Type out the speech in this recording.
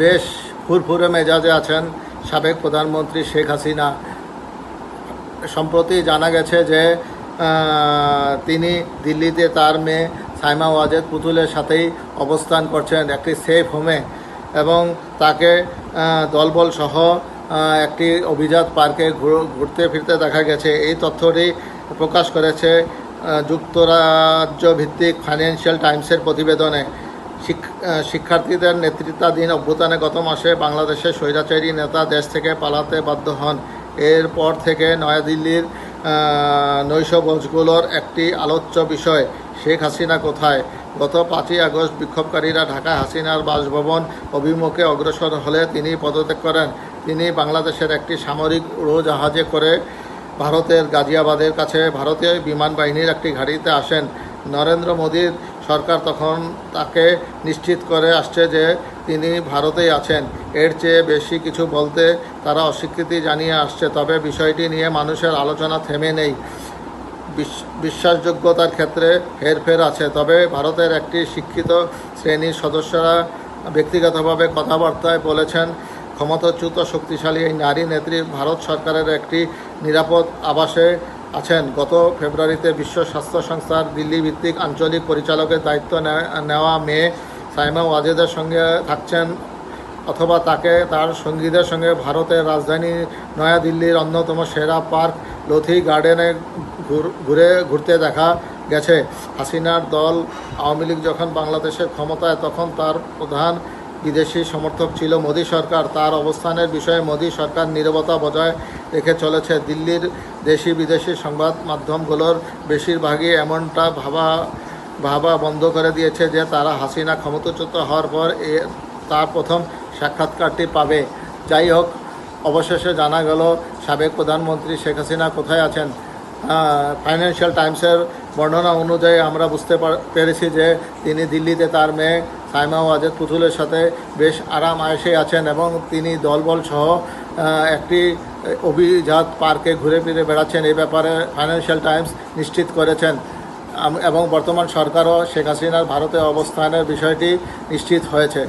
বেশ ফুরফুরে মেজাজে আছেন সাবেক প্রধানমন্ত্রী শেখ হাসিনা। সম্প্রতি জানা গেছে যে তিনি দিল্লিতে তার মেয়ে সাইমা ওয়াজেদ পুতুলের সাথেই অবস্থান করছেন একটি সেফ হোমে এবং তাকে দলবল সহ একটি অভিজাত পার্কে ঘুরতে ফিরতে দেখা গেছে। এই তথ্যটি প্রকাশ করেছে যুক্তরাজ্য ভিত্তিক ফাইন্যান্সিয়াল টাইমসের প্রতিবেদনে। শিক্ষার্থীদের নেতৃত্বাধীন অভ্যুত্থানে গত মাসে বাংলাদেশের স্বৈরাচারী নেতা দেশ থেকে পালাতে বাধ্য হন। এরপর থেকে নয়াদিল্লির নৈশভোজগুলোর একটি আলোচ্য বিষয়, শেখ হাসিনা কোথায়? গত পাঁচই আগস্ট বিক্ষোভকারীরা ঢাকা হাসিনার বাসভবন অভিমুখে অগ্রসর হলে তিনি পদত্যাগ করেন। তিনি বাংলাদেশের একটি সামরিক উড়োজাহাজে করে ভারতের গাজিয়াবাদের কাছে ভারতীয় বিমান বাহিনীর একটি ঘাঁটিতে আসেন। নরেন্দ্র মোদীর সরকার তখন তাকে নিশ্চিত করে আসছে যে তিনি ভারতেই আছেন। এর চেয়ে বেশি কিছু বলতে তারা অস্বীকৃতি জানিয়ে আসছে, তবে বিষয়টি নিয়ে মানুষের আলোচনা থেমে নেই। বিশ- বিশ্বাসযোগ্যতার ক্ষেত্রে হেরফের আছে, তবে ভারতের একটি শিক্ষিত শ্রেণির সদস্যরা ব্যক্তিগতভাবে কথাবার্তায় বলেছেন, ক্ষমতাচ্যুত শক্তিশালী এই নারী নেত্রী ভারত সরকারের একটি নিরাপদ আবাসে আছেন। গত ফেব্রুয়ারিতে বিশ্ব স্বাস্থ্য সংস্থার দিল্লি ভিত্তিক আঞ্চলিক পরিচালকের দায়িত্ব নেওয়া মেয়ে সাইমা ওয়াজেদের সঙ্গে থাকছেন অথবা তাকে তার সঙ্গীদের সঙ্গে ভারতের রাজধানী নয়াদিল্লির অন্যতম সেরা পার্ক লোথি গার্ডেনে ঘুরে ঘুরতে দেখা গেছে। হাসিনার দল আওয়ামী লীগ যখন বাংলাদেশের ক্ষমতায়, তখন তার প্রধান বিদেশি সমর্থক ছিল মোদী সরকার। তার অবস্থানের বিষয়ে মোদী সরকার নীরবতা বজায় রেখে চলেছে দিল্লির দেশি বিদেশি সংবাদ মাধ্যমগুলোর বেশিরভাগই এমনটা ভাবা ভাবা বন্ধ করে দিয়েছে যে তারা হাসিনা ক্ষমতাচ্যুত হওয়ার পর এ, তার প্রথম সাক্ষাৎকারটি পাবে। যাই হোক, অবশেষে জানা গেল, সাবেক প্রধানমন্ত্রী শেখ হাসিনা কোথায় আছেন? ফাইন্যান্সিয়াল টাইমসের বর্ণনা অনুযায়ী আমরা বুঝতে পার- পেরেছি যে তিনি দিল্লিতে তার মেয়ে সাইমা ওয়াজেদ পুতুলের সাথে বেশ আরাম আয়েসে আছেন এবং তিনি দলবল সহ একটি অভিজাত পার্কে ঘুরে ফিরে বেড়াচ্ছেন। এই ব্যাপারে ফাইন্যান্সিয়াল টাইমস নিশ্চিত করেছেন। এবং বর্তমান সরকারও শেখ হাসিনার ভারতে অবস্থানের বিষয়টি নিশ্চিত হয়েছে।